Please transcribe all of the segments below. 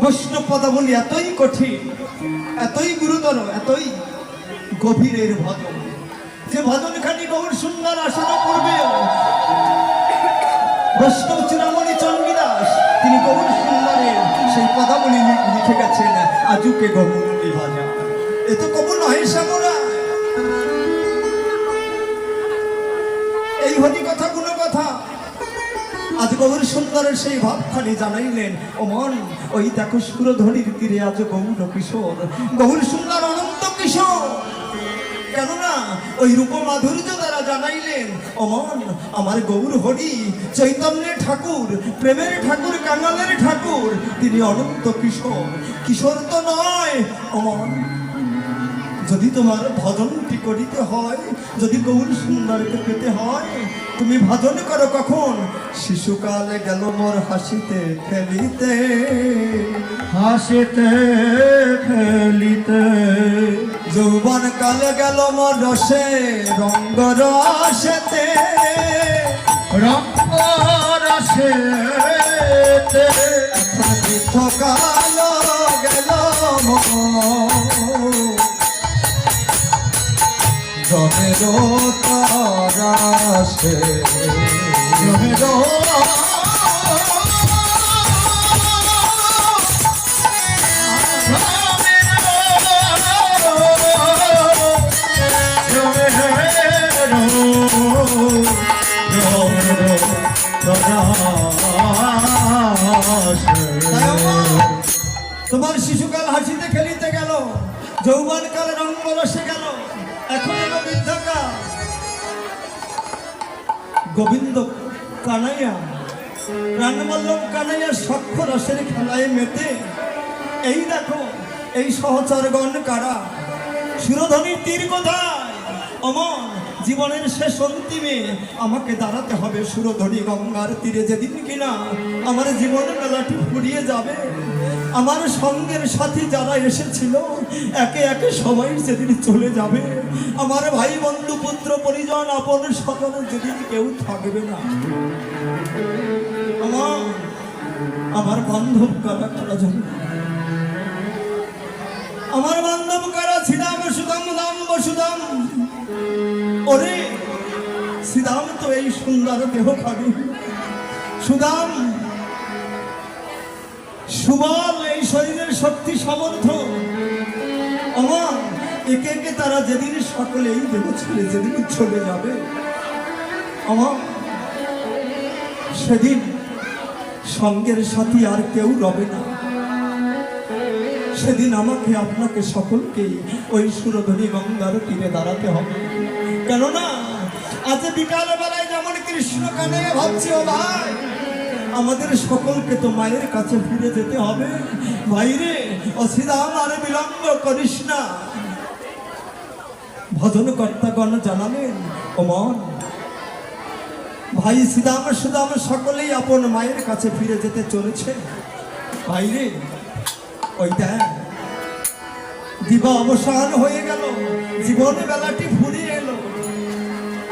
বৈষ্ণব পদাবলী এতই কঠিন, এতই গুরুতর, এতই গভীরের ভজন। যে ভজন খানি গৌর সুন্দর আসন পূর্বে বৈষ্ণব চূড়ামণি চন্ডিদাস তিনি গৌর সুন্দরের সেই পদাবলী লিখে গেছেন, আজুকে গৌরী ভাজা এ তো কবু শ্যামরা এই হরি কথা কোনো কথা আজ গৌর সুন্দরের সেই ভাবখানি জানাইলেন ও মন ওই দেখো সুরধনির তীরে আজ গৌর কিশোর, গৌর সুন্দর অনন্ত কিশোর। কেননা, ওই রূপ মাধুর্য দ্বারা জানাইলেন ও মন আমার গৌর হরি, চৈতন্যের ঠাকুর, প্রেমের ঠাকুর, কাঙালের ঠাকুর, তিনি অনন্ত কিশোর। কিশোর তো নয় অমন যদি তোমার ভজনটি করিতে হয়, যদি গৌর সুন্দরকে পেতে হয় তুমি ভজন করো কখন? শিশুকালে গেল মোর হাসিতে খেলিতে হাসিতে খেলিতে যৌবন কালে গেল মোর রসে রঙ্গ রসেতে। রঙ্গ রসেতে। বৃদ্ধ কাল গেল মোর জমেরো তারাসে জমেরো তোমার শিশুকাল হাসিতে খেলিতে গেল যৌবন কাল রঙ্গ রসে গেল। গোবিন্দ কানাইয়া, প্রাণবল্লভ কানাইয়া সক্ষ রসের খেলায় মেতে। এই দেখো, এই সহচরগণ কারা? সুরধনির তীর অমন জীবনের শেষ অন্তিমে আমাকে দাঁড়াতে হবে। সুরধনী গঙ্গার তীরে যেদিন কিনা আমার জীবন বেলাটি ফুরিয়ে যাবে। আমার সঙ্গের সাথী যারা এসেছিল, একে একে সবাই সেদিন চলে যাবে। আমার ভাই বন্ধু, পুত্র, পরিজন, আপন সকল যেদিন কেউ থাকবে না। আমার আমার বান্ধব কারা কারা জানে? আমার বান্ধব কারা ছিলাম সুদাম দাম বসুদাম ওরে শ্রীদাম তো এই সুন্দর দেহ খাবি। সুদাম সুবল, এই শরীরের শক্তি সামর্থ্য আমার একে একে তারা যেদিন সকলেই দেব ছেড়ে, যেদিন চলে যাবে। আমার সেদিন সঙ্গের সাথী আর কেউ রবে না। সেদিন আমাকে, আপনাকে সকলকে ওই সুরধনী গঙ্গার তীরে দাঁড়াতে হবে। কেননা, আজ বিকালবেলায় যেমন কৃষ্ণ কানে ভাবছি, ও ভাই আমাদের সকলকে তো মায়ের কাছে ফিরে যেতে হবে। ভাইরে অসিদাম আর বিলম্ব করিস না। ভজন কর্তাগণ জানালেন ওমন ভাই শ্রীদাম সুদাম সকলেই আপন মায়ের কাছে ফিরে যেতে চলেছে। ভাইরে, ওই দেখ, দিবা অবসান হয়ে গেল জীবন বেলাটি ফুরিয়ে এলো।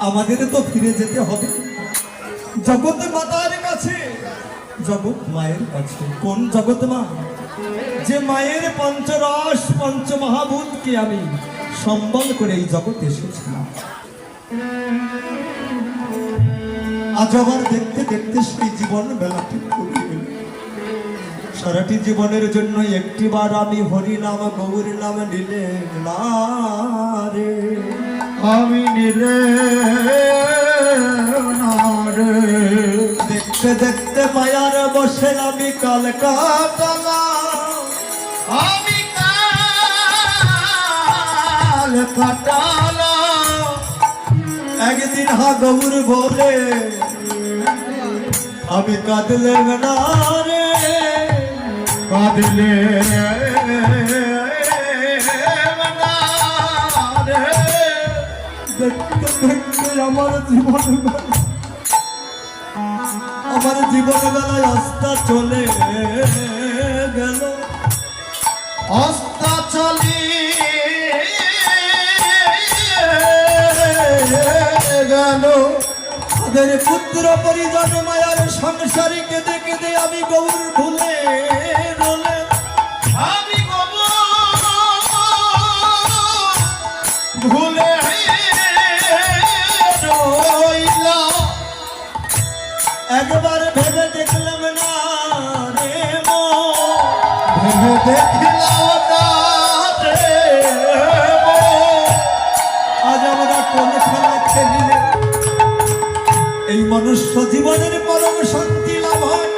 আমাদের তো ফিরে যেতে হবে। জগৎ মাতার জগৎ মায়ের কাছে। কোন জগৎ মা? যে মায়ের পঞ্চরস, পঞ্চমহাভূতকে আমি সম্বল করে এই জগতে এসেছিলাম। আজ আবার দেখতে দেখতে সেই জীবন বেলাটি সারাটি জীবনের জন্য একটিবার আমি হরি নাম গৌর নাম নিলে আমি নিলে দেখতে দেখতে মায়ার বসে আমি কাল কাটালাম আমি কাল একদিন হা গৌর বলে, আমি কাঁদলে না কাঁদলে দেখতে আমার জীবন আমার জীবন বেলায় অস্তা চলে গেল। অস্তা চলি গেল। পুত্র পরিজন মায়ার সংসারীকে কেঁদে কেঁদে আমি গৌর ভুলে এই মনুষ্য জীবনের পরম শান্তি লাভ হয়।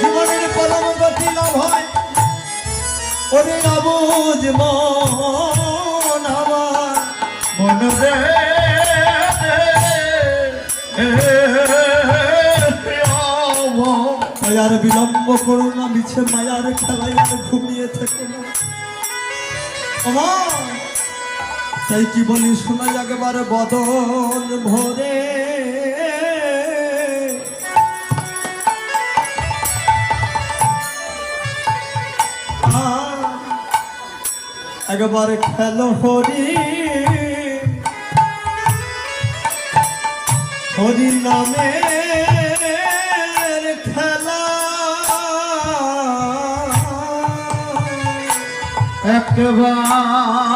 জীবনের পরম গতি লাভ হয়। ওরে আবুজ মন আমার। মন মায়ার বিলম্ব করো না মিছে মায়ার খেলায় আর ঘুমিয়ে থেকো না তাই কি বলি, শোনা একবার বদন ভরে। একবার খেলো হরি। হরি নামে। হরিবল,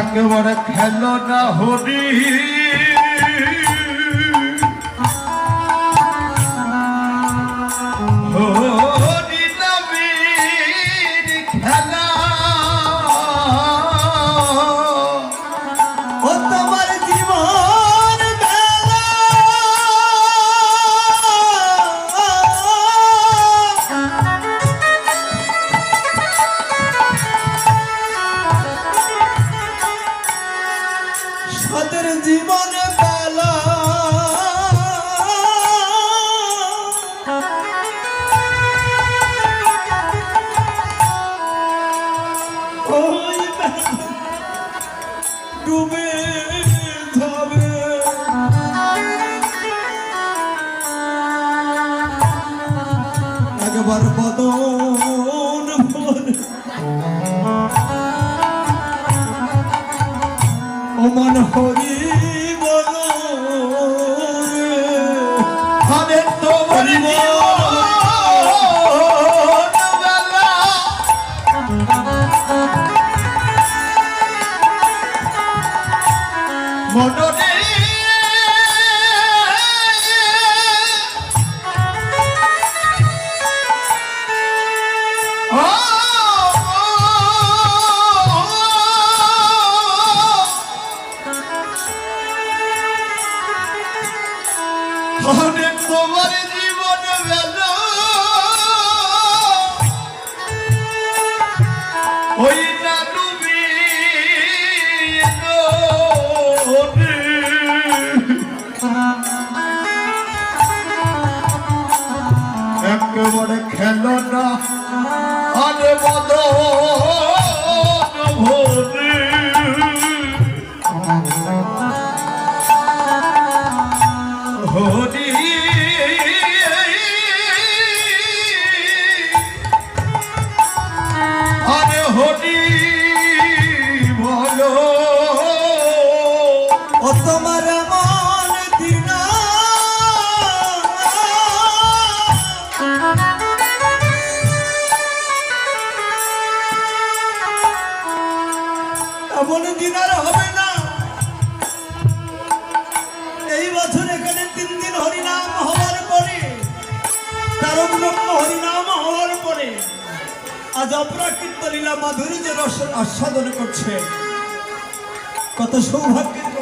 একেবারে খেলো না হরি। জীবন একেবারে খেলো না। আরে বদন আস্বাদন করছে। কত সৌভাগ্যের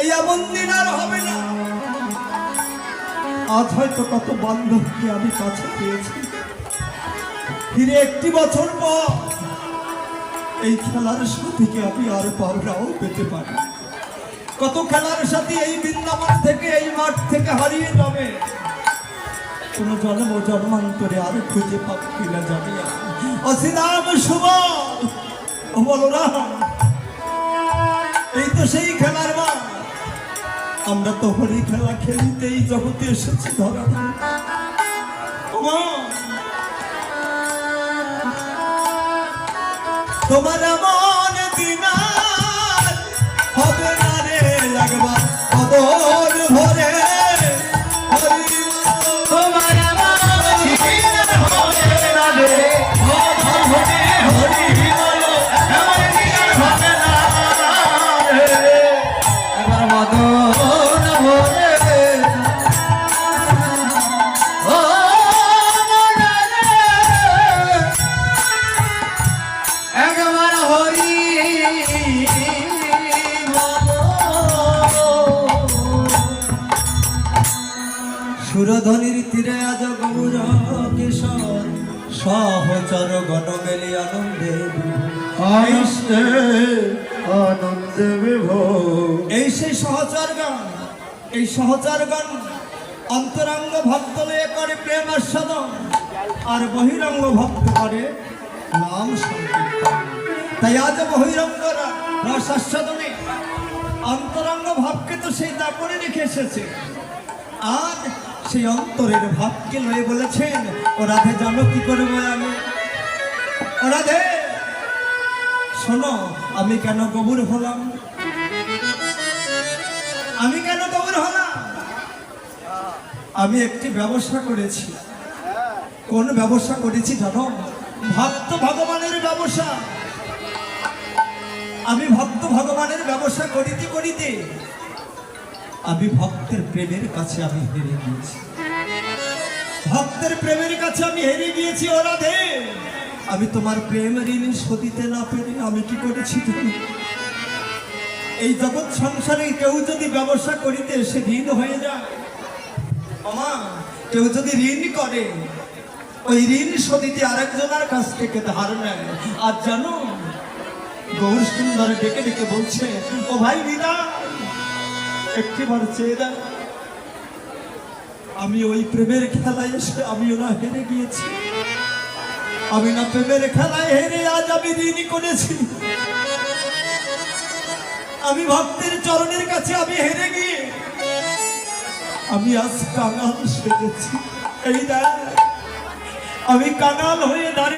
এই এমন দিন আর হবে না। আজ হয়তো কত বান্ধবকে আমি কাছে পেয়েছি। ফিরে একটি বছর পর এই খেলার সাথীকে আমি আর পাওনাও পেতে পারি। কত খেলার সাথী এই বৃন্দাবন থেকে, এই মাঠ থেকে হারিয়ে যাবে। কোন জন্ম জন্মান্তরে আর খুঁজে পাবো জানি না। বলরাম, এই তো সেই খেলার মাঠ। আমরা তো হরি খেলা খেলিতেই জগতে এসেছি ধরা তোমার হবে না রে কদর ভরে সুরধ্বনির তীরে আজ গৌর কিশোর সহচর গণ মেলি আনন্দে আনন্দে এই সেই সহচর গান এই সহচর গান অন্তরঙ্গ ভক্ত লয়ে করে প্রেম আস্বাদন আর বহিরঙ্গ ভক্ত করে নাম সংকীর্তন। তাই আজ বহিরঙ্গরা রস আস্বাদনে অন্তরঙ্গ ভাবকে তো সেই দাপনে রেখে এসেছে। আর সেই অন্তরের ভাবকে লয়ে বলেছেন, ও রাধে জানো কি করব আমি? ও রাধে, শোনো, আমি কেন গবুর হলাম? আমি কেন গবুর হলাম? আমি একটি ব্যবসা করেছি। কোন ব্যবসা করেছি জানো? ভক্ত ভগবানের ব্যবসা। আমি ভক্ত ভগবানের ব্যবসা করিতে করিতে আমি ভক্তের প্রেমের কাছে আমি হেরে গিয়েছি। ভক্তের প্রেমের কাছে আমি হেরে গিয়েছি, ও রাধে। আমি তোমার প্রেম ঋণ সদিতে না পেরে আমি কি করেছি জানো? এই জগৎ সংসারে কেউ যদি ব্যবসা করিতে সে ঋণ হয়ে যায় কেউ যদি ঋণ করে, ওই ঋণ সদিতে আরেকজনের কাছ থেকে ধার নেয়। আর জানো গৌর সুন্দর ডেকে ডেকে বলছে, ও ভাই বিদা একটিবার চেয়ে দেয় আমি ওই প্রেমের খেলায় এসে আমি ওরা হেরে গিয়েছি। আমি না প্রেমের খেলায় হেরে আজ আমি ঋণ করেছি। আমি ভক্তের চরণের কাছে আমি হেরে গিয়ে আমি আজ কাঙাল সেজেছি। এই দেখ, আমি কাঙাল হয়ে দাঁড়িয়ে